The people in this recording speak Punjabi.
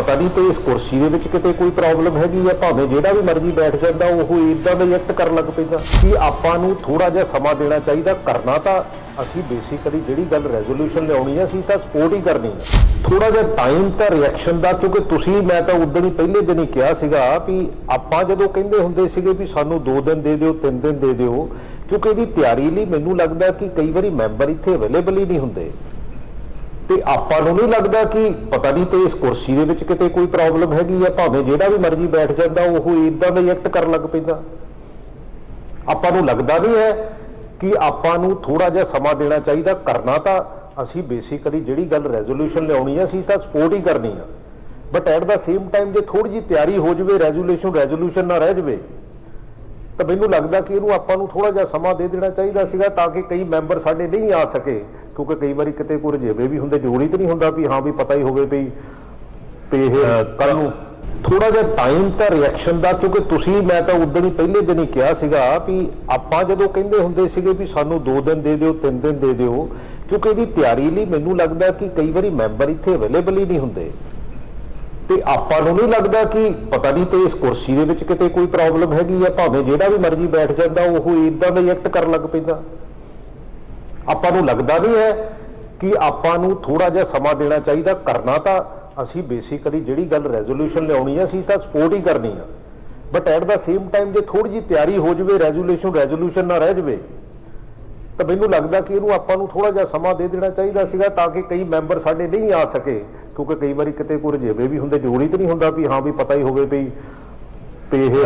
ਪਤਾ ਨਹੀਂ ਤੇ ਇਸ ਕੁਰਸੀ ਦੇ ਵਿੱਚ ਕਿਤੇ ਕੋਈ ਪ੍ਰੋਬਲਮ ਹੈਗੀ ਆ, ਭਾਵੇਂ ਜਿਹੜਾ ਵੀ ਮਰਜ਼ੀ ਬੈਠ ਜਾਂਦਾ, ਉਹ ਇਦਾਂ ਦਾ ਰਿਐਕਟ ਕਰਨ ਲੱਗ ਪੈਂਦਾ। ਕਿ ਆਪਾਂ ਨੂੰ ਥੋੜਾ ਜਿਹਾ ਸਮਾਂ ਦੇਣਾ ਚਾਹੀਦਾ? ਕਰਨਾ ਤਾਂ ਅਸੀਂ ਬੇਸਿਕਲੀ ਜਿਹੜੀ ਗੱਲ ਰੈਜ਼ੋਲੂਸ਼ਨ ਲਿਆਉਣੀ ਆ, ਅਸੀਂ ਤਾਂ ਸਪੋਰਟ ਹੀ ਕਰਨੀ ਆ। ਥੋੜਾ ਜਿਹਾ ਟਾਈਮ ਤਾਂ ਰਿਐਕਸ਼ਨ ਦਾ, ਕਿਉਂਕਿ ਤੁਸੀਂ, ਮੈਂ ਤਾਂ ਉਦੋਂ ਹੀ ਪਹਿਲੇ ਦਿਨ ਹੀ ਕਿਹਾ ਸੀਗਾ ਵੀ ਆਪਾਂ ਜਦੋਂ ਕਹਿੰਦੇ ਹੁੰਦੇ ਸੀਗੇ ਵੀ ਸਾਨੂੰ 2 ਦਿਨ ਦੇ ਦਿਓ 3 ਦਿਨ ਦੇ ਦਿਓ, ਕਿਉਂਕਿ ਇਹਦੀ ਤਿਆਰੀ ਲਈ ਮੈਨੂੰ ਲੱਗਦਾ ਕਿ ਕਈ ਵਾਰੀ ਮੈਂਬਰ ਇੱਥੇ ਅਵੇਲੇਬਲ ਹੀ ਨਹੀਂ ਹੁੰਦੇ। ਤੇ ਆਪਾਂ ਨੂੰ ਨਹੀਂ ਲੱਗਦਾ ਕਿ, ਪਤਾ ਨਹੀਂ ਤੇ ਇਸ ਕੁਰਸੀ ਦੇ ਵਿੱਚ ਕਿਤੇ ਕੋਈ ਪ੍ਰੋਬਲਮ ਹੈਗੀ ਆ, ਭਾਵੇਂ ਜਿਹੜਾ ਵੀ ਮਰਜ਼ੀ ਬੈਠ ਜਾਂਦਾ, ਉਹ ਇਦਾਂ ਦਾ ਐਕਟ ਕਰਨ ਲੱਗ ਪੈਂਦਾ। ਆਪਾਂ ਨੂੰ ਲੱਗਦਾ ਨਹੀਂ ਹੈ ਕਿ ਆਪਾਂ ਨੂੰ ਥੋੜਾ ਜਿਹਾ ਸਮਾਂ ਦੇਣਾ ਚਾਹੀਦਾ। ਕਰਨਾ ਤਾਂ ਅਸੀਂ ਬੇਸਿਕਲੀ ਜਿਹੜੀ ਗੱਲ ਰੈਜ਼ੋਲੂਸ਼ਨ ਲਿਆਉਣੀ ਆ, ਅਸੀਂ ਤਾਂ ਸਪੋਰਟ ਹੀ ਕਰਨੀ ਆ। But at the same time ਜੇ ਥੋੜੀ ਜਿਹੀ ਤਿਆਰੀ ਹੋ ਜਵੇ ਰੈਜ਼ੋਲੂਸ਼ਨ ਰੈਜ਼ੋਲੂਸ਼ਨ ਨਾ ਰਹਿ ਜਵੇ ਤਾਂ ਮੈਨੂੰ ਲੱਗਦਾ ਕਿ ਇਹਨੂੰ ਆਪਾਂ ਨੂੰ ਥੋੜਾ ਜਿਹਾ ਸਮਾਂ ਦੇ ਦੇਣਾ ਚਾਹੀਦਾ ਸੀਗਾ ਤਾਂ ਕਿ ਕਈ ਮੈਂਬਰ ਸਾਡੇ ਨਹੀਂ ਆ ਸਕੇ ਕਿਉਂਕਿ ਕਈ ਵਾਰੀ ਕਿਤੇ ਕੋਈ ਰਜੇਵੇ ਵੀ ਹੁੰਦੇ ਜ਼ਰੂਰੀ ਤਾਂ ਨਹੀਂ ਹੁੰਦਾ ਵੀ ਹਾਂ ਵੀ ਪਤਾ ਹੀ ਹੋਵੇ ਵੀ ਤੇ ਇਹ ਕੱਲ ਨੂੰ ਥੋੜਾ ਜਿਹਾ ਟਾਈਮ ਤਾਂ ਰਿਐਕਸ਼ਨ ਦਾ ਕਿਉਂਕਿ ਤੁਸੀਂ ਮੈਂ ਤਾਂ ਉਦੋਂ ਹੀ ਪਹਿਲੇ ਦਿਨ ਹੀ ਕਿਹਾ ਸੀਗਾ ਵੀ ਆਪਾਂ ਜਦੋਂ ਕਹਿੰਦੇ ਹੁੰਦੇ ਸੀਗੇ ਵੀ ਸਾਨੂੰ 2 ਦਿਨ ਦੇ ਦਿਓ 3 ਦਿਨ ਦੇ ਦਿਓ ਕਿਉਂਕਿ ਇਹਦੀ ਤਿਆਰੀ ਲਈ ਮੈਨੂੰ ਲੱਗਦਾ ਕਿ ਕਈ ਵਾਰੀ ਮੈਂਬਰ ਇੱਥੇ ਅਵੇਲੇਬਲ ਹੀ ਨਹੀਂ ਹੁੰਦੇ। ਤੇ ਆਪਾਂ ਨੂੰ ਨਹੀਂ ਲੱਗਦਾ ਕਿ, ਪਤਾ ਨਹੀਂ ਤੇ ਇਸ ਕੁਰਸੀ ਦੇ ਵਿੱਚ ਕਿਤੇ ਕੋਈ ਪ੍ਰੋਬਲਮ ਹੈਗੀ ਆ, ਭਾਵੇਂ ਜਿਹੜਾ ਵੀ ਮਰਜ਼ੀ ਬੈਠ ਜਾਂਦਾ, ਉਹ ਇਦਾਂ ਦਾ ਐਕਟ ਕਰਨ ਲੱਗ ਪੈਂਦਾ। ਆਪਾਂ ਨੂੰ ਲੱਗਦਾ ਨਹੀਂ ਹੈ ਕਿ ਆਪਾਂ ਨੂੰ ਥੋੜਾ ਜਿਹਾ ਸਮਾਂ ਦੇਣਾ ਚਾਹੀਦਾ। ਕਰਨਾ ਤਾਂ ਅਸੀਂ ਬੇਸਿਕਲੀ ਜਿਹੜੀ ਗੱਲ ਰੈਜ਼ੋਲੂਸ਼ਨ ਲਿਆਉਣੀ ਆ, ਅਸੀਂ ਤਾਂ ਸਪੋਰਟ ਹੀ ਕਰਨੀ ਆ। But at the same time ਜੇ ਥੋੜੀ ਜਿਹੀ ਤਿਆਰੀ ਹੋ ਜਵੇ ਰੈਜ਼ੋਲੂਸ਼ਨ ਰੈਜ਼ੋਲੂਸ਼ਨ ਨਾ ਰਹਿ ਜਵੇ, ਤਾਂ ਮੈਨੂੰ ਲੱਗਦਾ ਕਿ ਇਹਨੂੰ ਆਪਾਂ ਨੂੰ ਥੋੜਾ ਜਿਹਾ ਸਮਾਂ ਦੇ ਦੇਣਾ ਚਾਹੀਦਾ ਸੀਗਾ ਤਾਂ ਕਿ ਕਈ ਮੈਂਬਰ ਸਾਡੇ ਨਹੀਂ ਆ ਸਕੇ। ਕਿਉਂਕਿ ਕਈ ਵਾਰੀ ਕਿਤੇ ਕੋਈ ਰਜੇਵੇ ਵੀ ਹੁੰਦੇ ਜ਼ਰੂਰੀ ਤਾਂ ਨਹੀਂ ਹੁੰਦਾ ਵੀ ਹਾਂ ਵੀ ਪਤਾ ਹੀ ਹੋਵੇ ਵੀ ਤੇ ਇਹ